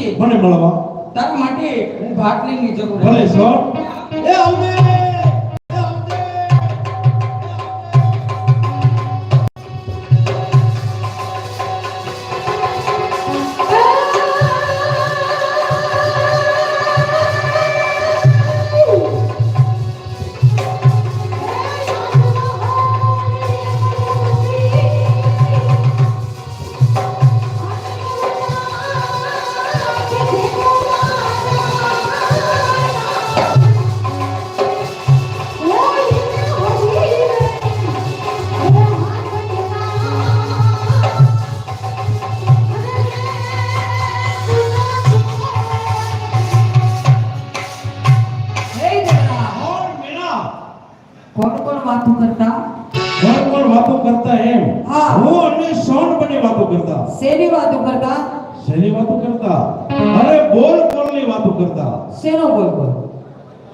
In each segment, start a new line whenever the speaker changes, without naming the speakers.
જોજે
મને મળવા.
તારા માટે હું ભાટલીની જરૂર
ભલે સર એ આવજે. કોણ
વાતો કરતા.
કોણ વાતો કરતા એમ?
હા.
હું અને સોન બની વાતો કરતા.
શેની વાતો કરતા?
શેની વાતો કરતા? અરે બોલ બોલની વાતો કરતા.
શેનો બોલ બોલ?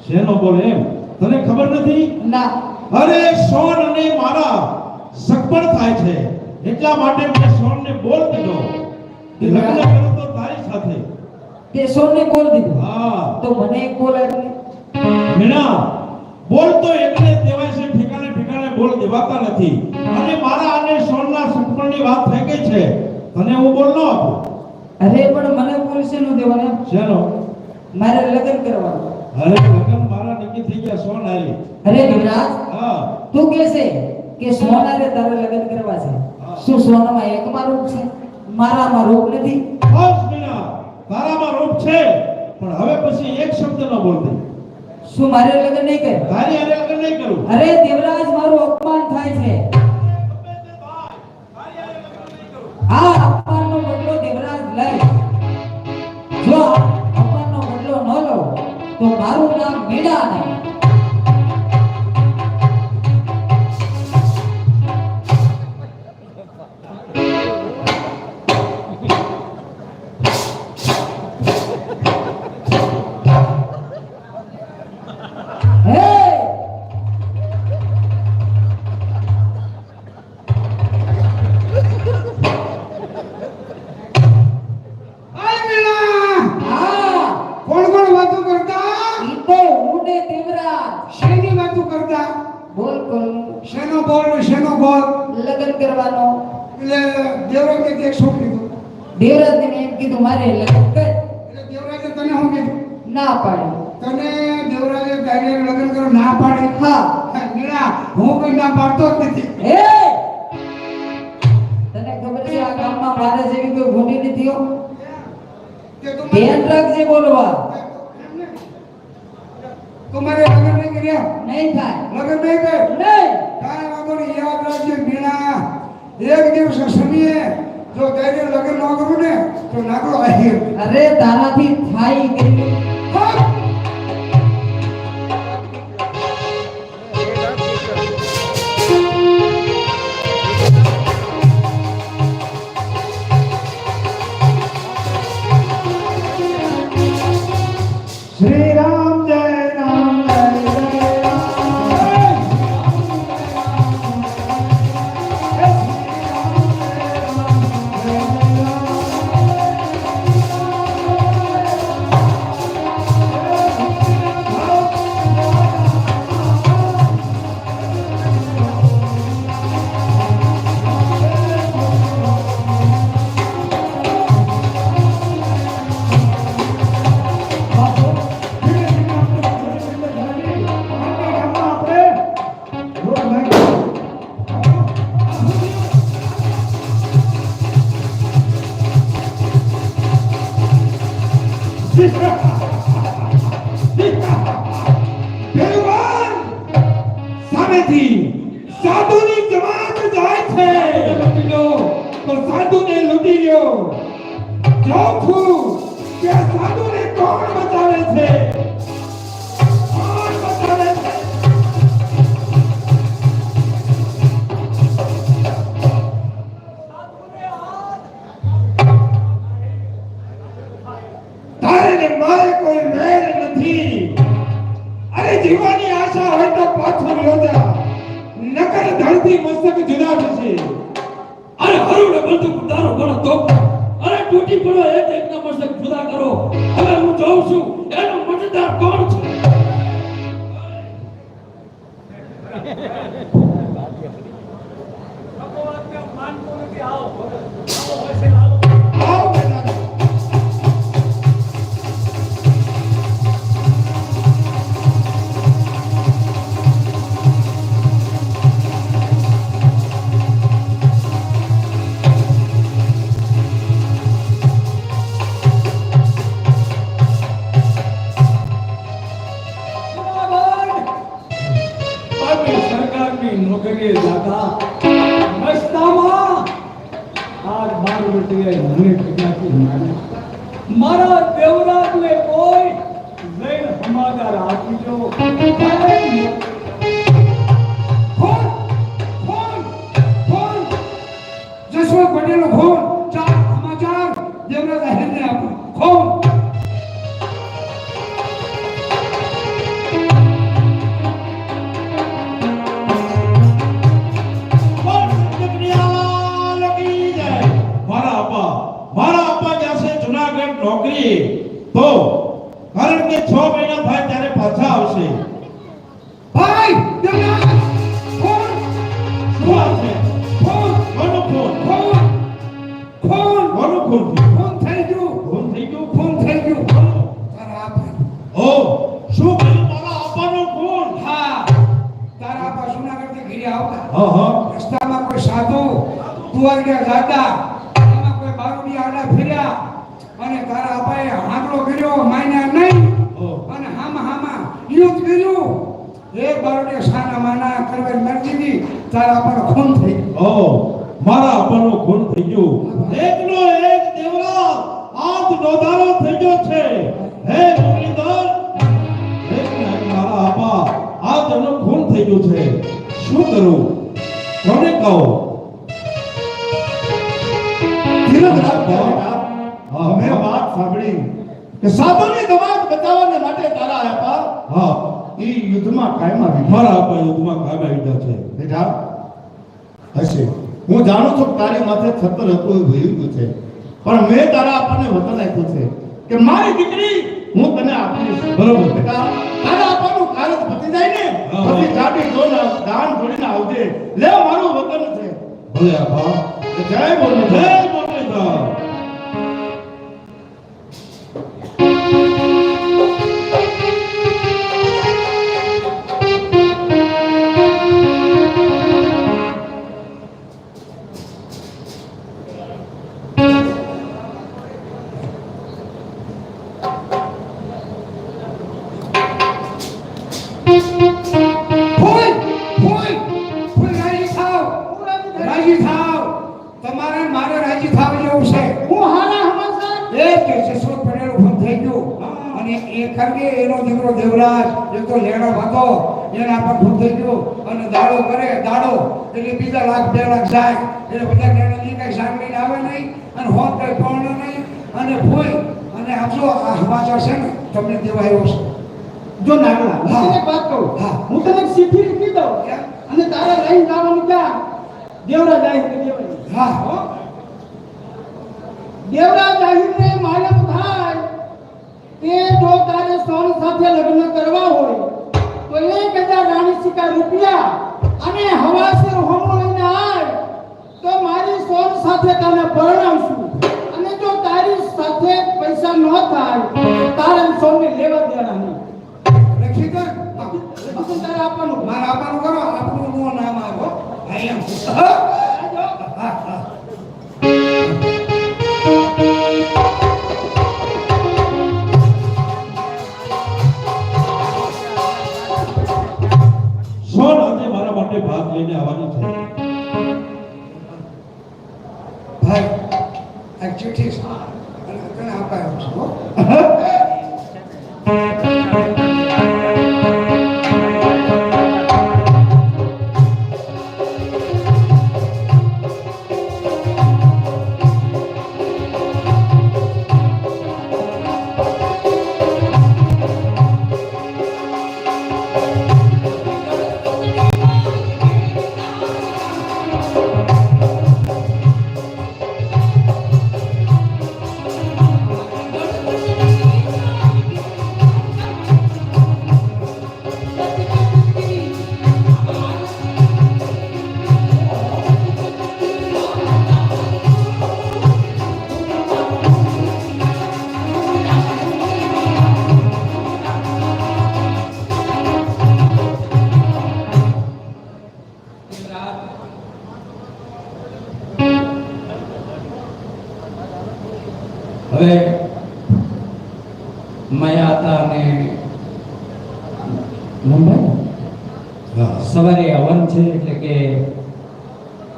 શેનો બોલ એમ? તને ખબર નથી?
ના.
અરે સોન અને મારા સગપણ થાય છે. એટલા માટે મેં સોનને બોલ દીધો. કે લગ્ન કરો તો તારી સાથે.
તે સોને બોલ દીધો.
હા.
તો મને એક બોલ
મીણા બોલ તો એટલે દેવાય છે ઠેકાણે ઠેકાણે બોલ દેવાતા નથી. અને મારા અને સોનના સગપણની વાત થઈ ગઈ છે. તને હું બોલ ન આપું.
અરે પણ મને બોલ શેનું દેવાના?
શેનો
મારે લગન કરવાનું.
અરે લગન મારા નક્કી થઈ ગયા સોન આલી
અરે દેવરાજ
હા.
તું કે છે કે સોનારે તારે લગન કરવા છે. શું સોનામાં એકમાં રૂપ છે? મારામાં રૂપ નથી?
બસ મીણા તારામાં રૂપ છે. પણ હવે પછી એક શબ્દ ન બોલતી.
શું મારે લગ્ન નહીં કર્યું
તારી હારે લગ્ન નહીં કરું.
અરે દેવરાજ મારું અપમાન થાય છે. ને લગ્ન કરવાનો.
એટલે દેવરાજે કે શું કીધું
દેવરાજને એમ કીધું મારે લગ્ન કર.
એટલે દેવરાજે તને શું કીધું?
ના પાડી.
તને દેવરાજે તારી લગ્ન કરવા ના પાડી.
હા
હા, હું કોઈ ના પાડતો જ નથી.
હે! તને ખબર છે આ ગામમાં મારા જેવી કોઈ ભૂંડી નથી હો?
કે તું
ધ્યાન રાખજે બોલવા.
તું મારે લગ્ન નહીં કર્યા?
નહીં થાય.
લગન નહીં કર
નહીં.
કાંઈ વાંધો નહીં યાદ રાખજે મીણા. એક દિવસ સમયે જો તેને લગન ન કરું ને તો નાગડો આવી
અરે તારાથી થાય કેટલું
જોઉં છું કે સાધુને કોણ બતાવે છે? મારે કોઈ વેર નથી. અરે જીવવાની આશા હોય તો પાછળ લ્યો જા નકર ધરતી મસ્તક જુદા થશે.
અરે હરુડે બંદૂક ઉતારો ઘણો તો અરે તૂટી પડો એક એકના મસ્તક જુદા કરો હવે હું જોઉં છું એનો મતદાર કોણ છે
આવો
નોકરીએ જાતા. રસ્તામાં આજ બાર બેટીએ મને કદાચી માર્યા મારા દેવરાજને કોઈ લઈને સમાચાર આપીજો
ફોન ફોન ફોન. ફોન. ચાર સમાચાર. દેવરાજ આહિરને આપો. ફોન.
કે છ મહિના થાય ત્યારે પાછા આવશે.
ભાઈ દેવરાજ ફોન
શું વાત
ફોન
કોનો ફોન.
ફોન ફોન
કોનો ફોન.
ફોન થઈ ગયું.
ફોન થઈ ગયો?
ફોન થઈ ગયું. તારા
ઓ શું કહ્યું મારા અપ્પાનો ફોન.
હા તારા આપા જુનાગઢથી ઘરે આવતા.
હા હા.
રસ્તામાં કોઈ સાધુ જાતા આડા ફર્યા. અને તારા અપાએ હાંકડો કર્યો માન્યા નહીં. યુદ્ધ કર્યું. એ બારોડી સાના માના કરવાની મરજીથી તારા પર ખૂન થઈ
ઓ મારા પરનો ખૂન થઈ ગયો. એકનો એક દેવરા આજ નોધારો થઈ ગયો છે. હે મુરલીધર. એકના એક મારા આપા આ એનો ખૂન થઈ ગયો છે. શું કરું? કોને કહો?
ધીરજ રાખ.
હા,
વાત સાંભળી કે સાધુની દવા બચાવવાને માટે તારા આપા
હા
એ યુદ્ધમાં કાયમ આવી
મારા યુદ્ધમાં કાયમ આવી ગયા છે.
બેટા હશે. હું જાણું છું તારી માથે છતર હતું એ ગયું છે. પણ મેં તારા આપણને વતન આપ્યું છે કે મારી દીકરી હું તને આપીશ.
બરોબર.
બેટા તારા આપવાનું કારણ પતી જાય ને. પછી જાટી જોન દાન જોડીને આવજે. લે મારું વતન છે.
ભલે આભા
જય બોલો.
જય મુરલીધર
એ ખરગે એનો દીકરો દેવરાજ એ તો લેણો હતો એને પર ભૂત થઈ ગયો. અને દાડો કરે દાડો. એટલે બીજા લાખ બે લાખ જાય. એટલે બધા લેણો ની કઈ સાંભળીને આવે નહીં. અને હોત કઈ ફોન નહીં. અને ફૂલ અને આપજો આ સમાચાર છે ને તમને દેવા આવ્યો છે.
જો નાગલા હું. એક વાત કહું.
હા.
હું તને સીધી લખી દઉં. અને તારા લઈને જવાનું ક્યાં દેવરાજ આહિરને દેવાની.
હા.
હો? દેવરાજ આહિરને માલુમ થાય. કે જો તારે સોન સાથે લગ્ન કરવા હોય તો એક હજાર રાણી સિક્કા રૂપિયા અને હવાસર હોમો લઈને આવ તો મારી સોન સાથે તને પરણાવશું. અને જો તારી સાથે પૈસા ન થાય તો તારે સોનને લેવા દેવાના નહીં.
લખી
તારે આપવાનું.
મારે આપવાનું કરો. આપણું નામ આવ્યો આઈ એમ.
સવારે છે એટલે કે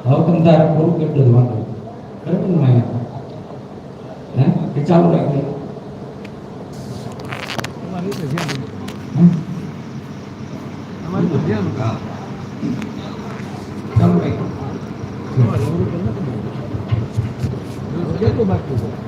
હવકમ તારે પૂરું કેટલું માંડવું બરાબર ને હે? કે ચાલુ રાખજો. ચાલુ રાખી